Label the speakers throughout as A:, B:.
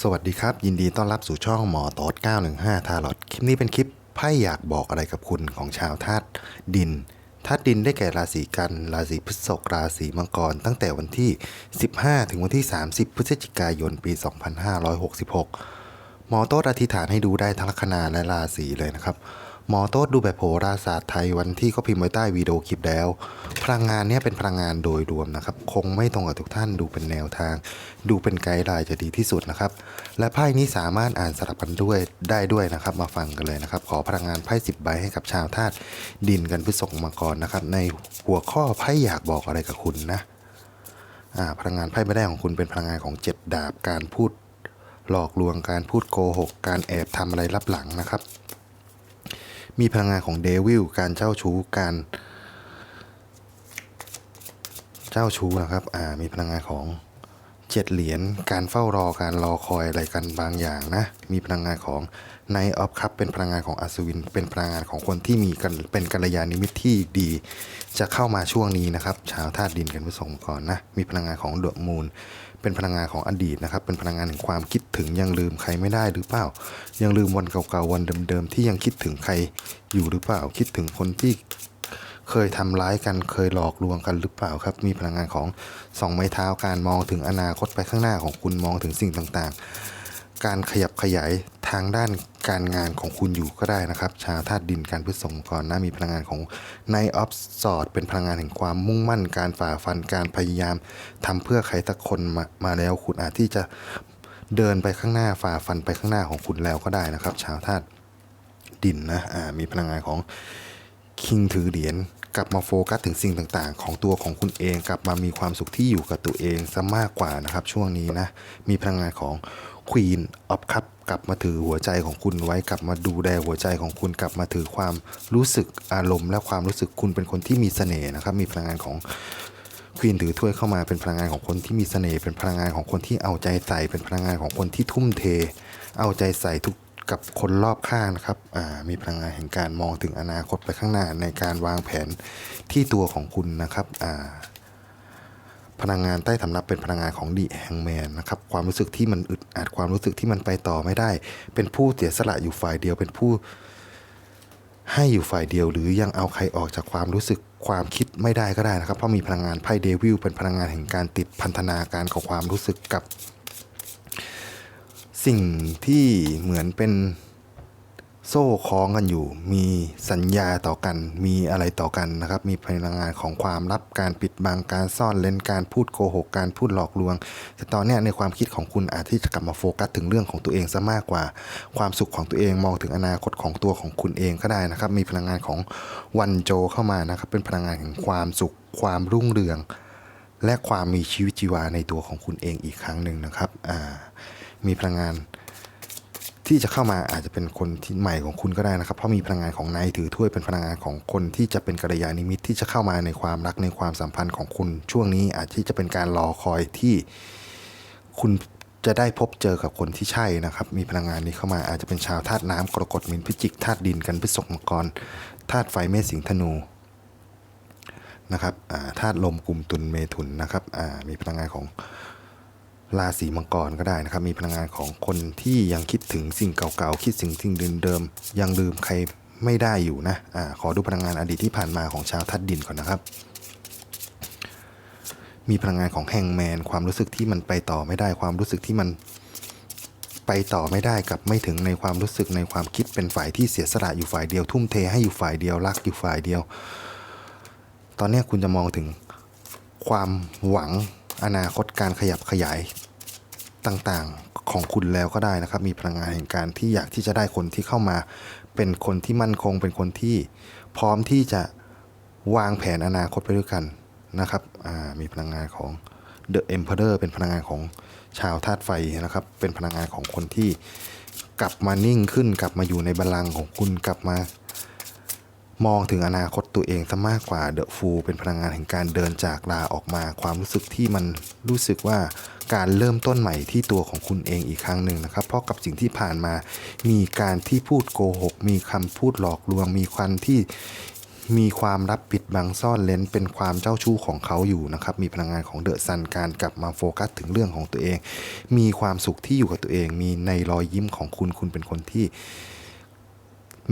A: สวัสดีครับ ยินดีต้อนรับสู่ช่องหมอโต๊ด915 ทารอดคลิปนี้เป็นคลิปไพ่อยากบอกอะไรกับคุณของชาวธาตุดินธาตุดินได้แก่ราศีกัน ราศีพฤษภราศีมังกร ตั้งแต่วันที่ 15 ถึงวันที่ 30 พฤศจิกายนปี 2566 หมอโต๊ดอธิษฐานให้ดูได้ทั้งลัคนาและราศีเลยนะครับ หมอโต๊ดดูแบบโหราศาสตร์ไทยวันที่ก็พิมพ์ไว้ใต้วิดีโอคลิปแล้ว พลังงานเนี้ยเป็นพลังงานโดยรวมนะครับ คงไม่ตรงกับทุกท่านดูเป็นแนวทาง ดูเป็นไกด์ไลน์จะดีที่สุดนะครับ และไพ่นี้สามารถอ่านสลับกันด้วยได้ด้วยนะครับ มาฟังกันเลยนะครับ ขอพลังงานไพ่สิบใบให้กับชาวธาตุดินกันพฤษภมังกรนะครับ ในหัวข้อไพ่อยากบอกอะไรกับคุณนะอ่าพลังงานไพ่ใบแรกของคุณเป็นพลังงานของเจ็ดดาบการพูด หลอกลวงการพูดโกหก การแอบทำอะไรลับหลังนะครับ มีพลังงานของเดวิลการเจ้าชู้การ เจ้าชู้นะครับอ่ามีพลังงานของเจ็ดเหรียญการเฝ้ารอการรอคอยอะไรกันบางอย่างนะ มีพลังงานของ ไนออฟคัพเป็นพลังงานของอัศวิน เป็นพลังงานของคนที่มีกันเป็นกัลยาณมิตรที่ดี จะเข้ามาช่วงนี้นะครับ ชาวธาตุดินกันผสมก่อนนะ มีพลังงานของเดอะมูนเป็นพลังงานของอดีตนะครับ เป็นพลังงานแห่งความคิดถึงยังลืมใครไม่ได้หรือเปล่า ยังลืมวันเก่าๆวันเดิมๆที่ยังคิดถึงใครอยู่หรือเปล่า คิดถึงคนที่เคยทำร้ายกันเคยหลอกลวงกันหรือเปล่าครับ มีพลังงานของสองไม้เท้าการมองถึงอนาคตไปข้างหน้าของคุณมองถึงสิ่งต่างๆ การขยับขยายทางด้านการงานของคุณอยู่ก็ได้นะครับ ชาวธาตุดินการพฤษภก่อนนะมีพลังงานของในออฟสอดเป็นพลังงานแห่งความมุ่งมั่น การฝ่าฟันการพยายามทำเพื่อใครสักคนมามาแล้ว คุณอาจที่จะเดินไปข้างหน้าฝ่าฟันไปข้างหน้าของคุณแล้วก็ได้นะครับ ชาวธาตุดินนะอ่ามีพลังงานของคิงถือเหรียญกลับมาโฟกัสถึงสิ่งต่างๆ ของตัวของคุณเองกลับมามีความสุขที่อยู่กับตัวเองซะมากกว่านะครับ ช่วงนี้นะมีพลังงานของ Queen of Cup กลับมาถือหัวใจของคุณไว้กลับมาดูแลหัวใจของคุณกลับมาถือความรู้สึกอารมณ์และความรู้สึกคุณเป็นคนที่มีเสน่ห์นะครับ มีพลังงานของควีนถือถ้วยเข้ามาเป็นพลังงานของคนที่มีเสน่ห์เป็นพลังงานของคนที่เอาใจใส่ เป็นพลังงานของคนที่ทุ่มเท เอาใจใส่ทุกกับคนรอบข้างนะครับมีพลังงานแห่งการมองถึงอนาคตไปข้างหน้าในการวางแผนที่ตัวของคุณนะครับ พลังงานใต้สำรับเป็นพลังงานของดีแฮงแมนนะครับความรู้สึกที่มันอึดอัดความรู้สึกที่มันไปต่อไม่ได้ เป็นผู้เสียสละอยู่ฝ่ายเดียว เป็นผู้ให้อยู่ฝ่ายเดียว หรือยังเอาใครออกจากความรู้สึกความคิดไม่ได้ก็ได้นะครับ เพราะมีพลังงานไพ่เดวิลเป็นพลังงานแห่งการติดพันธนาการของความรู้สึกกับ สิ่งที่เหมือนเป็น โซ่คล้องกันอยู่ มีสัญญาต่อกัน มีอะไรต่อกันนะครับ มีพลังงานของความลับ การปิดบัง การซ่อนเล้นการพูดโกหก การพูดหลอกลวง แต่ตอนนี้ในความคิดของคุณอาจที่จะกลับมาโฟกัสถึงเรื่องของตัวเองซะมากกว่า ความสุขของตัวเอง มองถึงอนาคตของตัวของคุณเองก็ได้นะครับ มีพลังงานของวันโจเข้ามานะครับ เป็นพลังงานแห่งความสุข ความรุ่งเรือง และความมีชีวิตชีวาในตัวของคุณเองอีกครั้งหนึ่งนะครับ มีพลังงาน ที่จะเข้ามาอาจจะเป็นคนที่ใหม่ของคุณก็ได้นะครับ เพราะมีพลังงานของนายถือถ้วยเป็นพลังงานของคนที่จะเป็นกัลยาณมิตที่จะเข้ามาในความรักในความสัมพันธ์ของคุณช่วงนี้ อาจที่จะเป็นการรอคอยที่คุณจะได้พบเจอกับคนที่ใช่นะครับ มีพลังงานนี้เข้ามาอาจจะเป็นชาวธาตุน้ำกรกฎมินพิจิกธาตุดินกันพฤษภมังกรธาตุไฟเมษสิงธนูนะครับธาตุลมกลุ่มตุลเมถุนนะครับมีพลังงานของ ราศีมังกรก็ได้นะครับ มีพลังงานของคนที่ยังคิดถึงสิ่งเก่าๆ คิดถึงสิ่งเดิมๆ ยังลืมใครไม่ได้อยู่นะอ่าขอดูพลังงานอดีตที่ผ่านมาของชาวธาตุดินก่อนนะครับ มีพลังงานของแฮงแมน ความรู้สึกที่มันไปต่อไม่ได้ ความรู้สึกที่มันไปต่อไม่ได้กับไม่ถึงในความรู้สึกในความคิดเป็นฝ่ายที่เสียสละอยู่ฝ่ายเดียว ทุ่มเทให้อยู่ฝ่ายเดียวรักอยู่ฝ่ายเดียว ตอนนี้คุณจะมองถึงความหวัง อนาคตการขยับขยายต่างๆของคุณแล้วก็ได้นะครับ มีพลังงานแห่งการที่อยากที่จะได้คนที่เข้ามา เป็นคนที่มั่นคง เป็นคนที่พร้อมที่จะวางแผนอนาคตไปด้วยกันนะครับมีพลังงานของ The Emperor เป็นพลังงานของชาวธาตุไฟนะครับ เป็นพลังงานของคนที่กลับมานิ่งขึ้น กลับมาอยู่ในบัลลังของคุณกลับมา มองถึงอนาคตตัวเองซะมากกว่าเดอะฟูเป็นพลังงานแห่งการเดินจากลาออกมา ความรู้สึกที่มันรู้สึกว่าการเริ่มต้นใหม่ที่ตัวของคุณเองอีกครั้งหนึ่งนะครับ เพราะกับสิ่งที่ผ่านมา มีการที่พูดโกหก มีคำพูดหลอกลวง มีควันที่มีความรับปิดบังซ่อนเลนเป็นความเจ้าชู้ของเขาอยู่นะครับ มีพลังงานของเดอะซันการกลับมาโฟกัสถึงเรื่องของตัวเอง มีความสุขที่อยู่กับตัวเอง มีในรอยยิ้มของคุณคุณเป็นคนที่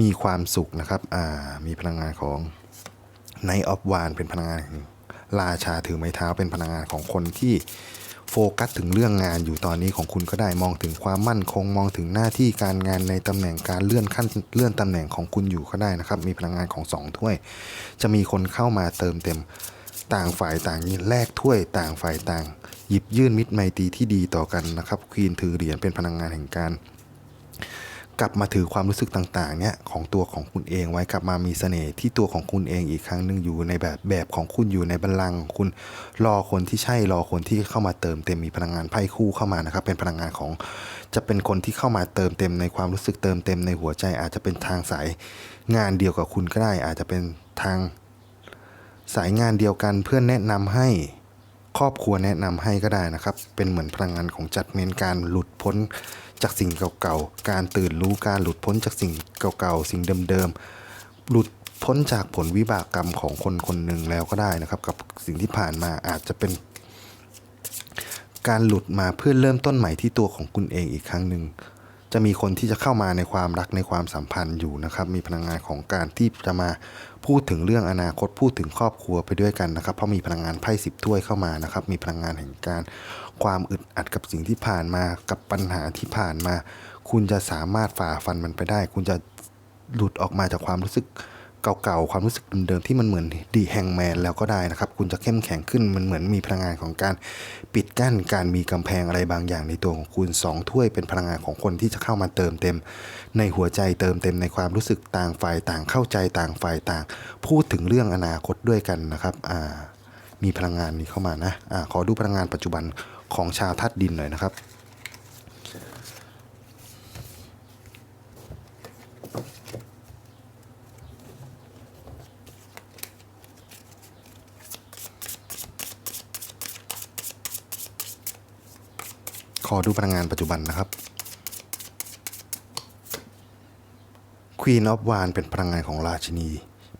A: มีความสุขนะครับอ่ามีพลังงานของไนออฟวานเป็นพลังงานแห่งราชาถือไม้เท้าเป็นพลังงานของคนที่โฟกัสถึงเรื่องงานอยู่ตอนนี้ของคุณก็ได้มองถึงความมั่นคงมองถึงหน้าที่การงานในตำแหน่งการเลื่อนขั้นเลื่อนตำแหน่งของคุณอยู่ก็ได้นะครับ มีพลังงานของสองถ้วย จะมีคนเข้ามาเติมเต็มต่างฝ่ายต่างแลกถ้วยต่างฝ่ายต่าง หยิบยื่นมิตรไมตรีที่ดีต่อกันนะครับควีนถือเหรียญเป็นพลังงานแห่งการ กลับมาถือความรู้สึกต่างๆเนี่ยของตัวของคุณเองไว้กลับมามีเสน่ห์ที่ตัวของคุณเองอีกครั้งหนึ่งอยู่ในแบบแบบของคุณอยู่ในบัลลังก์ของคุณรอคนที่ใช่รอคนที่เข้ามาเติมเต็มมีพลังงานไพ่คู่เข้ามานะครับ เป็นพลังงานของจะเป็นคนที่เข้ามาเติมเต็มในความรู้สึกเติมเต็มในหัวใจ อาจจะเป็นทางสายงานเดียวกับคุณก็ได้ อาจจะเป็นทางสายงานเดียวกันเพื่อนแนะนำให้ครอบครัวแนะนำให้ก็ได้นะครับ เป็นเหมือนพลังงานของจัดเมนการหลุดพ้น จากสิ่งเก่าๆ การตื่นรู้การหลุดพ้นจากสิ่งเก่าๆ สิ่งเดิมๆ หลุดพ้นจากผลวิบากกรรมของคนคนหนึ่งแล้วก็ได้นะครับ กับสิ่งที่ผ่านมาอาจจะเป็น การหลุดมาเพื่อเริ่มต้นใหม่ที่ตัวของคุณเองอีกครั้งหนึ่ง จะมีคนที่จะเข้ามาในความรักในความสัมพันธ์อยู่นะครับ มีพลังงานของการที่จะมาพูดถึงเรื่องอนาคตพูดถึงครอบครัวไปด้วยกันนะครับ เพราะมีพลังงานไพ่สิบถ้วยเข้ามานะครับ มีพลังงานแห่งการความอึดอัดกับสิ่งที่ผ่านมากับปัญหาที่ผ่านมา คุณจะสามารถฝ่าฟันมันไปได้ คุณจะหลุดออกมาจากความรู้สึก เก่าๆ ความรู้สึกเดิมๆที่มันเหมือนดีแฮงแมนแล้วก็ได้นะครับ คุณจะเข้มแข็งขึ้นมันเหมือนมีพลังงานของการปิดกั้นการมีกำแพงอะไรบางอย่างในตัวของคุณสองถ้วยเป็นพลังงานของคนที่จะเข้ามาเติมเต็ม ในหัวใจเติมเต็มในความรู้สึกต่างฝ่ายต่างเข้าใจต่างฝ่ายต่าง พูดถึงเรื่องอนาคตด้วยกันนะครับอ่ามีพลังงานนี้เข้ามานะอ่าขอดูพลังงานปัจจุบันของชาวธาตุดินหน่อยนะครับ ดูพลังงานปัจจุบันนะครับ Queen of w a n เป็นพลังงานของราชินี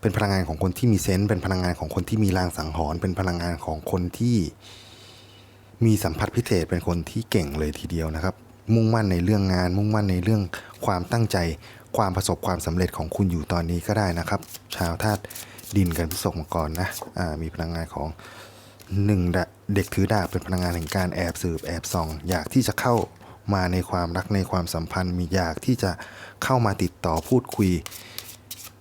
A: เป็นพลังงานของคนที่มีเซนส์เป็นพลังงานของคนที่มีลางสังหรณ์เป็นพลังงานของคนที่มีสัมผัสพิเศษเป็นคนที่เก่งเลยทีเดียวนะครับ มุ่งมั่นในเรื่องงาน มุ่งมั่นในเรื่องความตั้งใจ ความประสบความสำเร็จของคุณอยู่ตอนนี้ก็ได้นะครับ ชาวธาตุดินกันพิศกมาก่อนนะมีพลังงานของหนึ่งดะ เด็กถือดาบเป็นพลังงานแห่งการแอบสืบแอบส่อง อยากที่จะเข้ามาในความรักในความสัมพันธ์ มีอยากที่จะเข้ามาติดต่อพูดคุย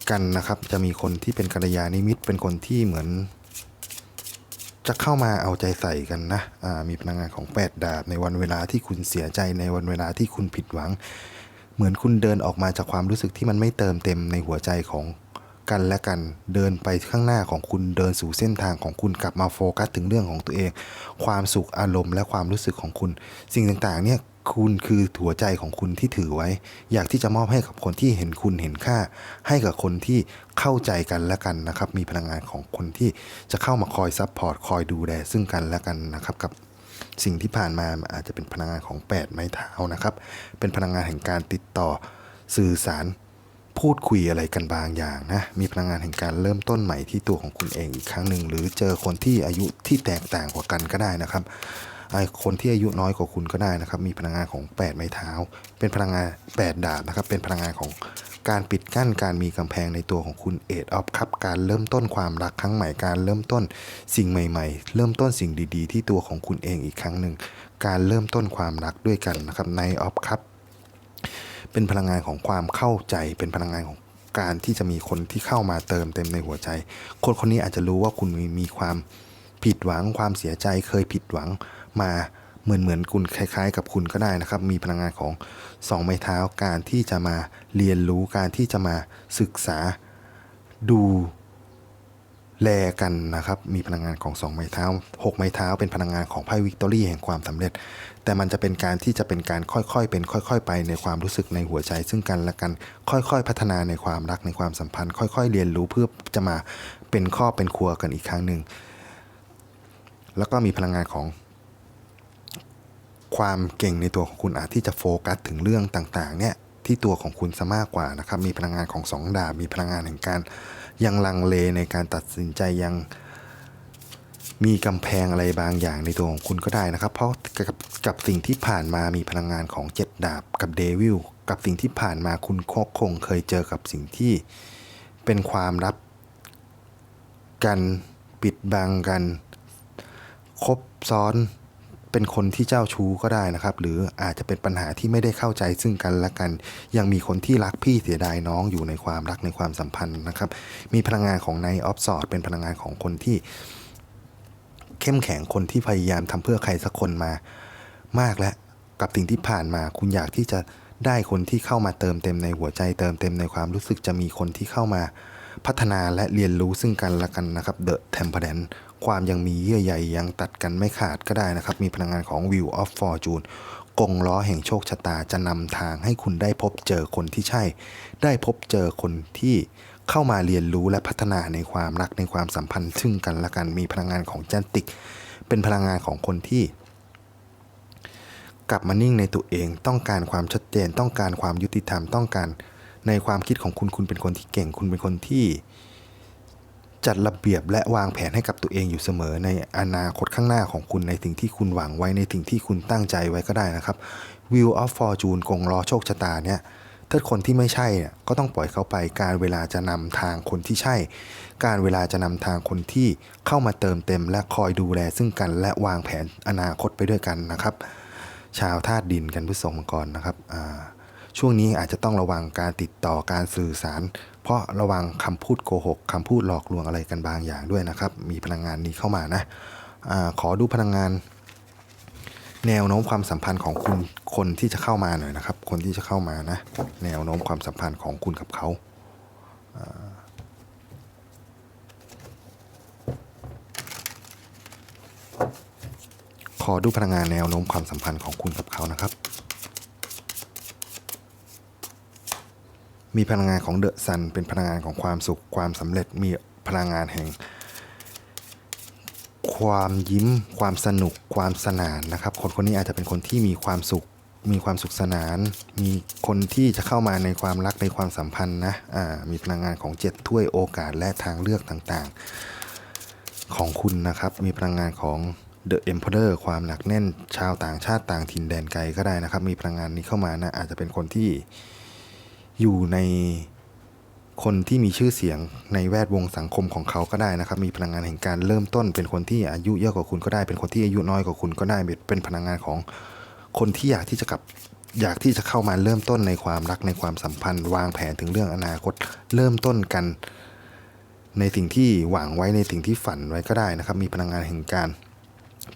A: กันนะครับ จะมีคนที่เป็นกัลยาณมิตรเป็นคนที่เหมือน จะเข้ามาเอาใจใส่กันนะมีพลังงานของแปดดาบ ในวันเวลาที่คุณเสียใจในวันเวลาที่คุณผิดหวัง เหมือนคุณเดินออกมาจากความรู้สึกที่มันไม่เติมเต็มในหัวใจของ กันและกันเดินไปข้างหน้าของคุณเดินสู่เส้นทางของคุณกลับมาโฟกัสถึงเรื่องของตัวเอง ความสุขอารมณ์และความรู้สึกของคุณ สิ่งต่างๆเนี่ยคุณคือหัวใจของคุณที่ถือไว้ อยากที่จะมอบให้กับคนที่เห็นคุณเห็นค่า ให้กับคนที่เข้าใจกันและกันนะครับ มีพลังงานของคนที่จะเข้ามาคอยซัพพอร์ตคอยดูแลซึ่งกันและกันนะครับกับสิ่งที่ผ่านมาอาจจะเป็นพลังงานของ 8 ไม้เท้านะครับ เป็นพลังงานแห่งการติดต่อสื่อสาร พูดคุยอะไรกันบางอย่างนะ มีพลังงานแห่งการเริ่มต้นใหม่ที่ตัวของคุณเองอีกครั้งหนึ่ง หรือเจอคนที่อายุที่แตกต่างกว่ากันก็ได้นะครับไอคนที่อายุน้อยกว่าคุณก็ได้นะครับ มีพลังงานของ 8 ไม้เท้า เป็นพลังงาน 8 ดาบนะครับ เป็นพลังงานของการปิดกั้นการมีกำแพงในตัวของคุณเอ็ดออฟครับ การเริ่มต้นความรักครั้งใหม่ การเริ่มต้นสิ่งใหม่ ๆ เริ่มต้นสิ่งดี ๆ ที่ตัวของคุณเองอีกครั้งหนึ่ง การเริ่มต้นความรักด้วยกันนะครับในออฟครับ เป็นพลังงานของความเข้าใจ เป็นพลังงานของการที่จะมีคนที่เข้ามาเติมเต็มในหัวใจ คนคนนี้อาจจะรู้ว่าคุณมีมีความผิดหวังความเสียใจเคยผิดหวังมาเหมือนเหมือนคุณคล้าย ๆ กับคุณก็ได้นะครับ มีพลังงานของสองไม้เท้าการที่จะมาเรียนรู้การที่จะมาศึกษาดู แลกันนะครับ มีพลังงานของสองไม้เท้าหกไม้เท้า เป็นพลังงานของไพ่วิกตอรี่แห่งความสำเร็จ แต่มันจะเป็นการที่จะเป็นการค่อยๆ เป็นค่อย ๆ ไปในความรู้สึกในหัวใจ ซึ่งกันและกัน ค่อยๆ พัฒนาในความรักในความสัมพันธ์ ค่อย ๆ เรียนรู้เพื่อจะมาเป็นครอเป็นครัวกันอีกครั้งหนึ่ง แล้วก็มีพลังงานของความเก่งในตัวของคุณอาจที่จะโฟกัสถึงเรื่องต่างๆ เนี่ยที่ตัวของคุณซะมากกว่านะครับ มีพลังงานของสองดาบ มีพลังงานแห่งการ ยังลังเลในการตัดสินใจยังมีกำแพงอะไรบางอย่างในตัวของคุณก็ได้นะครับ เพราะกับกับสิ่งที่ผ่านมามีพลังงานของเจ็ดดาบกับเดวิลกับสิ่งที่ผ่านมาคุณก็คงเคยเจอกับสิ่งที่เป็นความลับกันปิดบังกัน คบซ้อน เป็นคนที่เจ้าชู้ก็ได้นะครับ หรืออาจจะเป็นปัญหาที่ไม่ได้เข้าใจซึ่งกันและกัน ยังมีคนที่รักพี่เสียดายน้องอยู่ในความรักในความสัมพันธ์นะครับ มีพลังงานของในออฟสอดเป็นพลังงานของคนที่ เข้มแข็งคนที่พยายามทำเพื่อใครสักคนมามากแล้วกับสิ่งที่ผ่านมา คุณอยากที่จะได้คนที่เข้ามาเติมเต็มในหัวใจ เติมเต็มในความรู้สึกจะมีคนที่เข้ามา พัฒนาและเรียนรู้ซึ่งกันและกันนะครับ The Temperance ความยังมีเยื่อใยยังตัดกันไม่ขาดก็ได้นะครับ มีพลังงานของ Wheel of Fortune กงล้อแห่งโชคชะตาจะนำทางให้คุณได้พบเจอคนที่ใช่ ได้พบเจอคนที่เข้ามาเรียนรู้และพัฒนาในความรักในความสัมพันธ์ซึ่งกันและกันมีพลังงานของจันติก เป็นพลังงานของคนที่กลับมานิ่งในตัวเอง ต้องการความชัดเจน ต้องการความยุติธรรม ต้องการ ในความคิดของคุณคุณเป็นคนที่เก่ง คุณเป็นคนที่จัดระเบียบและวางแผนให้กับตัวเองอยู่เสมอ ในอนาคตข้างหน้าของคุณในสิ่งที่คุณหวังไว้ในสิ่งที่คุณตั้งใจไว้ก็ได้นะครับ Wheel of Fortune กงล้อโชคชะตาเนี่ยถ้าคนที่ไม่ใช่เนี่ยก็ต้องปล่อยเขาไป การเวลาจะนำทางคนที่ใช่ การเวลาจะนำทางคนที่เข้ามาเติมเต็ม และคอยดูแลซึ่งกันและวางแผนอนาคตไปด้วยกันนะครับ ชาวธาตุดินกันพฤษภมังกรนะครับอ่า ช่วงนี้อาจจะต้องระวังการติดต่อการสื่อสาร เพราะระวังคำพูดโกหกคำพูดหลอกลวงอะไรกันบางอย่างด้วยนะครับ มีพลังงานนี้เข้ามานะอขอดูพลังงาน แนวโน้มความสัมพันธ์ของคุณคนที่จะเข้ามาหน่อยนะครับ คนที่จะเข้ามานะ แนวโน้มความสัมพันธ์ของคุณกับเขาขอดูพลังงานแนวโน้มความสัมพันธ์ของคุณกับเขานะครับ มีพลังงานของเดอะซันเป็นพลังงานของความสุขความสำเร็จมีพลังงานแห่ง ความยิ้ม ความสนุกความสนานนะครับ คนคนนี้อาจจะเป็นคนที่มีความสุข มีความสุขสนาน มีคนที่จะเข้ามาในความรักในความสัมพันธ์นะอ่ามีพลังงานของเจ็ดถ้วยโอกาสและทางเลือกต่างๆ ของคุณนะครับ มีพลังงานของ The Emperor ความหนักแน่นชาวต่างชาติต่างถิ่นแดนไกลก็ได้นะครับ มีพลังงานนี้เข้ามานะอาจจะเป็นคนที่ อยู่ในคนที่มีชื่อเสียงในแวดวงสังคมของเขาก็ได้นะครับ มีพลังงานแห่งการเริ่มต้น เป็นคนที่อายุเยอะกว่าคุณก็ได้ เป็นคนที่อายุน้อยกว่าคุณก็ได้ เป็นพลังงานของคนที่อยากที่จะกลับอยากที่จะเข้ามาเริ่มต้นในความรักในความสัมพันธ์ วางแผนถึงเรื่องอนาคต เริ่มต้นกัน ในสิ่งที่หวังไว้ในสิ่งที่ฝันไว้ก็ได้นะครับ มีพลังงานแห่งการ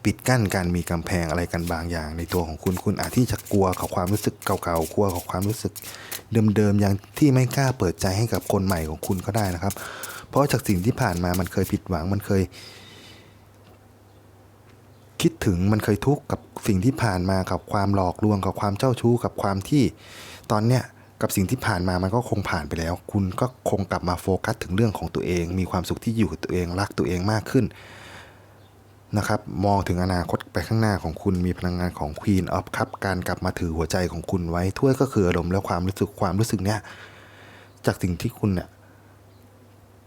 A: ปิดกั้นการมีกำแพงอะไรกันบางอย่างในตัวของคุณ คุณอาจที่จะกลัวกับความรู้สึกเก่าๆ กลัวกับความรู้สึกเดิมๆ อย่างที่ไม่กล้าเปิดใจให้กับคนใหม่ของคุณก็ได้นะครับ เพราะจากสิ่งที่ผ่านมามันเคยผิดหวัง มันเคย คิดถึง มันเคยทุกข์กับสิ่งที่ผ่านมากับความหลอกลวง กับความเจ้าชู้ กับความที่ ตอนเนี้ยกับสิ่งที่ผ่านมามันก็คงผ่านไปแล้ว คุณก็คงกลับมาโฟกัสถึงเรื่องของตัวเอง มีความสุขที่อยู่กับตัวเอง รักตัวเองมากขึ้น นะครับมองถึงอนาคตไปข้างหน้าของคุณมีพลังงานของ Queen of Cup การกลับมาถือหัวใจของคุณไว้ถ้วยก็คืออารมณ์และความรู้สึกความรู้สึกเนี้ยจากสิ่งที่คุณเนี่ย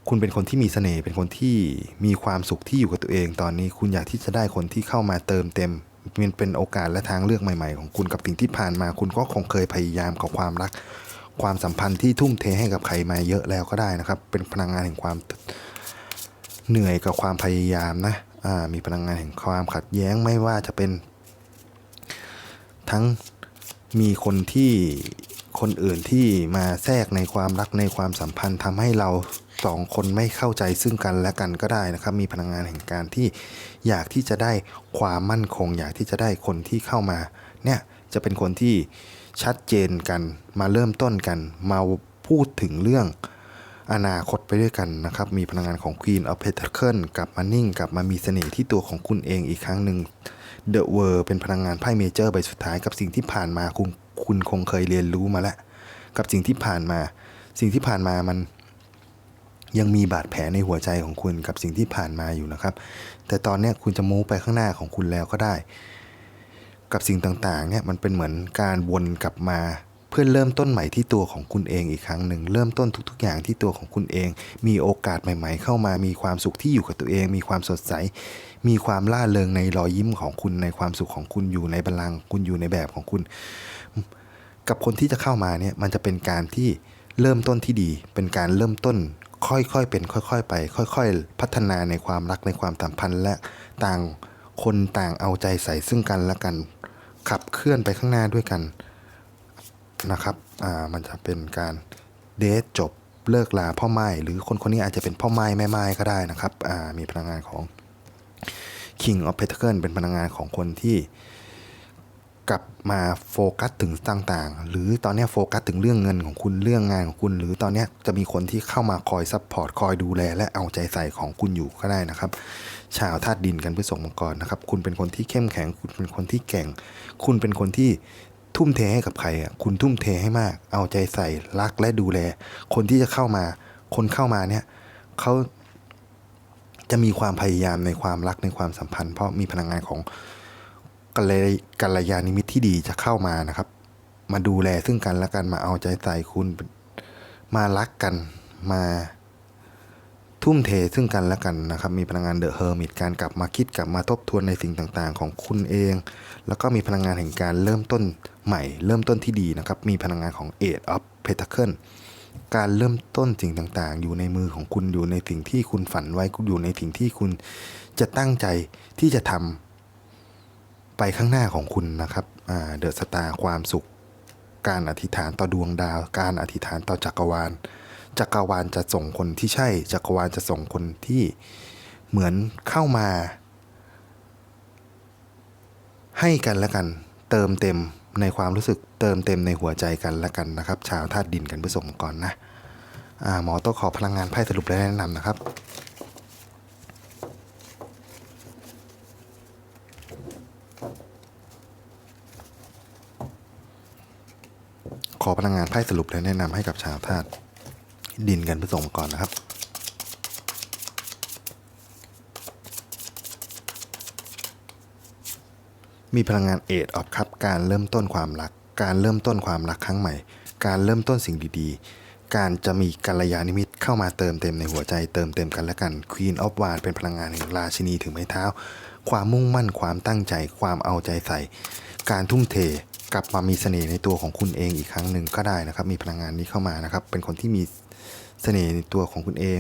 A: คุณเป็นคนที่มีเสน่ห์เป็นคนที่มีความสุขที่อยู่กับตัวเอง ตอนนี้คุณอยากที่จะได้คนที่เข้ามาเติมเต็มมันเป็นโอกาสและทางเลือกใหม่ ๆ ของคุณกับสิ่งที่ผ่านมา คุณก็คงเคยพยายามกับความรัก ความสัมพันธ์ที่ทุ่มเทให้กับใครมาเยอะแล้วก็ได้นะครับ เป็นพลังงานแห่งความเหนื่อยกับความพยายามนะ มีพลังงานแห่งความขัดแย้งไม่ว่าจะเป็น ทั้งมีคนที่คนอื่นที่มาแทรกในความรักในความสัมพันธ์ทำให้เราสองคนไม่เข้าใจซึ่งกันและกันก็ได้นะครับ มีพลังงานแห่งการที่อยากที่จะได้ความมั่นคง อยากที่จะได้คนที่เข้ามา เนี่ยจะเป็นคนที่ชัดเจนกันมาเริ่มต้นกันมาพูดถึงเรื่อง อนาคตไปด้วยกันนะครับ มีพลังงานของ Queen of Pentacles กลับมานิ่งกลับมามีเสน่ห์ที่ตัวของคุณเองอีกครั้งหนึ่ง The World เป็นพลังงานไพ่เมเจอร์ใบสุดท้ายกับสิ่งที่ผ่านมาคุณคุณคงเคยเรียนรู้มาแล้ว กับสิ่งที่ผ่านมา สิ่งที่ผ่านมามันยังมีบาดแผลในหัวใจของคุณกับสิ่งที่ผ่านมาอยู่นะครับ แต่ตอนนี้คุณจะมูฟไปข้างหน้าของคุณแล้วก็ได้ กับสิ่งต่างๆเนี่ยมันเป็นเหมือนการวนกลับมา เพื่อเริ่มต้นใหม่ที่ตัวของคุณเองอีกครั้งหนึ่งเริ่มต้นทุก ๆ อย่างที่ตัวของคุณเอง มีโอกาสใหม่ ๆ เข้ามามีความสุขที่อยู่กับตัวเอง มีความสดใส มีความล่าเริงในรอยยิ้มของคุณในความสุขของคุณอยู่ในบัลลังก์คุณอยู่ในแบบของคุณ กับคนที่จะเข้ามาเนี่ยมันจะเป็นการที่เริ่มต้นที่ดี เป็นการเริ่มต้นค่อยๆเป็นค่อย ๆ ไป ค่อย ๆ พัฒนาในความรักในความสัมพันธ์และต่างคนต่างเอาใจใส่ซึ่งกันและกัน ขับเคลื่อนไปข้างหน้าด้วยกัน นะครับอ่ามันจะเป็นการเดทจบเลิกลาพ่อไม้หรือคนคนนี้อาจจะเป็นพ่อไม้แม่ไม้ก็ได้นะครับอ่ามีพลังงานของ King of Pentacle เป็นพลังงานของคนที่กลับมาโฟกัสถึงต่างๆ หรือตอนนี้โฟกัสถึงเรื่องเงินของคุณเรื่องงานของคุณ หรือตอนนี้จะมีคนที่เข้ามาคอยซัพพอร์ตคอยดูแล และเอาใจใส่ของคุณอยู่ก็ได้นะครับ ชาวธาตุดินกันพฤษภมังกรนะครับ คุณเป็นคนที่เข้มแข็ง คุณเป็นคนที่เก่ง คุณเป็นคนที่ ทุ่มเทให้กับใครอะคุณทุ่มเทให้มาก เอาใจใส่รักและดูแล คนที่จะเข้ามา คนเข้ามาเนี่ยเขาจะมีความพยายามในความรักในความสัมพันธ์ เพราะมีพลังงานของกัลยกัลยาณิมิตที่ดีจะเข้ามานะครับ มาดูแลซึ่งกันและกันมาเอาใจใส่คุณมารักกันมาทุ่มเทซึ่งกันและกันนะครับ มีพลังงานเดอะเฮอร์มิตการกลับมาคิดกลับมาทบทวนในสิ่งต่างๆ ของคุณเอง แล้วก็มีพลังงานแห่งการเริ่มต้น ใหม่เริ่มต้นที่ดีนะครับ มีพลังงานของ Eight of Pentacle การเริ่มต้นสิ่งต่างๆ อยู่ในมือของคุณอยู่ในสิ่งที่คุณฝันไว้อยู่ในสิ่งที่คุณจะตั้งใจที่จะทำไปข้างหน้าของคุณนะครับเดอะสตาร์ความสุข การอธิษฐานต่อดวงดาว การอธิษฐานต่อจักรวาล จักรวาลจะส่งคนที่ใช่ จักรวาลจะส่งคนที่เหมือนเข้ามา ให้กันและกัน เติมเต็ม ในความรู้สึกเติมเต็มในหัวใจกันและกันนะครับ ชาวธาตุดินกันผสมก่อนนะหมอต้องขอพลังงานไพ่สรุปและแนะนำนะครับขอพลังงานไพ่สรุปและแนะนำให้กับชาวธาตุดินกันผสมก่อนนะครับ มีพลังงานเอทออฟครับ การเริ่มต้นความรัก การเริ่มต้นความรักครั้งใหม่ การเริ่มต้นสิ่งดีๆ การจะมีกัลยาณมิตรเข้ามาเติมเต็มในหัวใจเติมเต็มกันและกัน Queen of w a n เป็นพลังงานแห่งราชินีถือไม้เท้า ความมุ่งมั่นความตั้งใจ ความเอาใจใส่ การทุ่มเทกลับมามีเสน่ห์ในตัวของคุณเองอีกครั้งหนึ่งก็ได้นะครับ มีพลังงานนี้เข้ามานะครับ เป็นคนที่มี เสน่ห์ในตัวของคุณเอง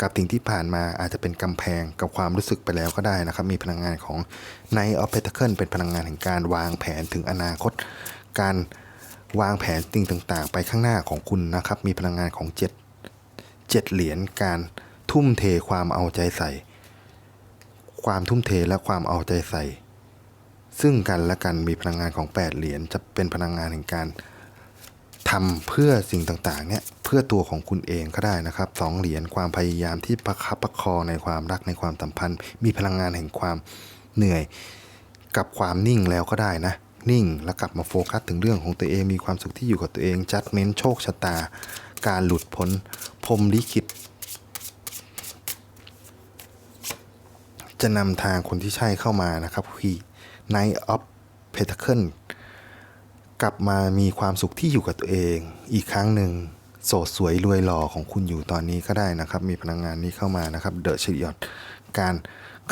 A: กับสิ่งที่ผ่านมาอาจจะเป็นกำแพงกับความรู้สึกไปแล้วก็ได้นะครับ มีพลังงานของ Knight of Pentacle เป็นพลังงานแห่งการวางแผนถึงอนาคต การวางแผนสิ่งต่างๆ ไปข้างหน้าของคุณนะครับ มีพลังงานของเจ็ดเจ็ดเหรียญการทุ่มเทความเอาใจใส่ ความทุ่มเทและความเอาใจใส่ ซึ่งกันและกันมีพลังงานของ 8 เหรียญจะเป็นพลังงานแห่งการ ทำเพื่อสิ่งต่างๆเนี่ยเพื่อตัวของคุณเองก็ได้นะครับสองเหรียญความพยายามที่ประคับประคองในความรักในความสัมพันธ์ มีพลังงานแห่งความเหนื่อย กับความนิ่งแล้วก็ได้นะนิ่งแล้วกลับมาโฟกัสถึงเรื่องของตัวเองมีความสุขที่อยู่กับตัวเองจัดเม้นโชคชะตา การหลุดพ้นพรมลิขิตจะนำทางคนที่ใช่เข้ามานะครับคือ Knight of Pentacle กลับมามีความสุขที่อยู่กับตัวเอง อีกครั้งหนึ่งโสดสวยรวยหล่อของคุณอยู่ตอนนี้ก็ได้นะครับ มีพลังงานนี้เข้ามานะครับเดอะช i อ t การ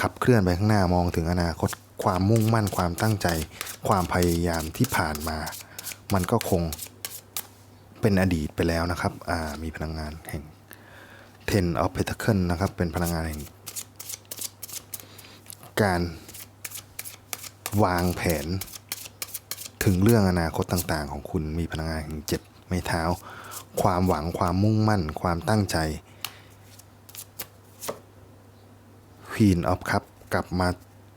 A: ขับเคลื่อนไปข้างหน้ามองถึงอนาคตความมุ่งมั่นความตั้งใจ ความพยายามที่ผ่านมา มันก็คงเป็นอดีตไปแล้วนะครับมีพลังงานแห่ง Ten of Pentacle นะครับ เป็นพลังงานแห่ง การวางแผน ถึงเรื่องอนาคตต่างๆ ของคุณมีพลังงานแห่งเจ็บไม่เท้า ความหวังความมุ่งมั่น ความตั้งใจ Queen of Cup กลับมา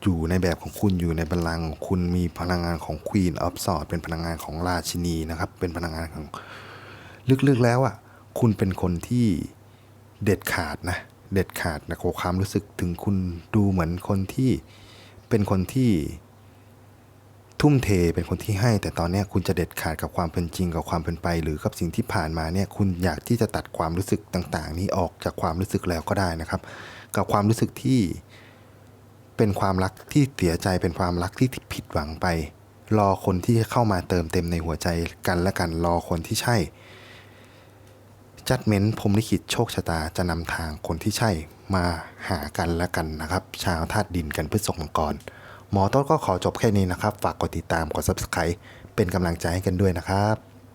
A: อยู่ในแบบของคุณอยู่ในบัลลังของคุณมีพลังงานของ Queen of Swords เป็นพลังงานของราชินีนะครับ เป็นพลังงานของลึกๆแล้วอะคุณเป็นคนที่เด็ดขาดนะเด็ดขาดนะความรู้สึกถึงคุณดูเหมือนคนที่เป็นคนที่ ทุ่มเทเป็นคนที่ให้ แต่ตอนนี้คุณจะเด็ดขาดกับความเป็นจริงกับความเป็นไป หรือกับสิ่งที่ผ่านมาเนี่ยคุณอยากที่จะตัดความรู้สึกต่าง ๆ นี้ออกจากความรู้สึกแล้วก็ได้นะครับ กับความรู้สึกที่เป็นความรักที่เสียใจเป็นความรักที่ผิดหวังไป รอคนที่เข้ามาเติมเต็มในหัวใจกันและกันรอคนที่ใช่จัดเม้นพรมลิขิตโชคชะตาจะนำทางคนที่ใช่มาหากันและกันนะครับ ชาวธาตุดินกันพฤษภมังกร หมอต้นก็ขอจบแค่นี้นะครับ ฝากกดติดตามกด subscribe เป็นกำลังใจให้กันด้วยนะครับ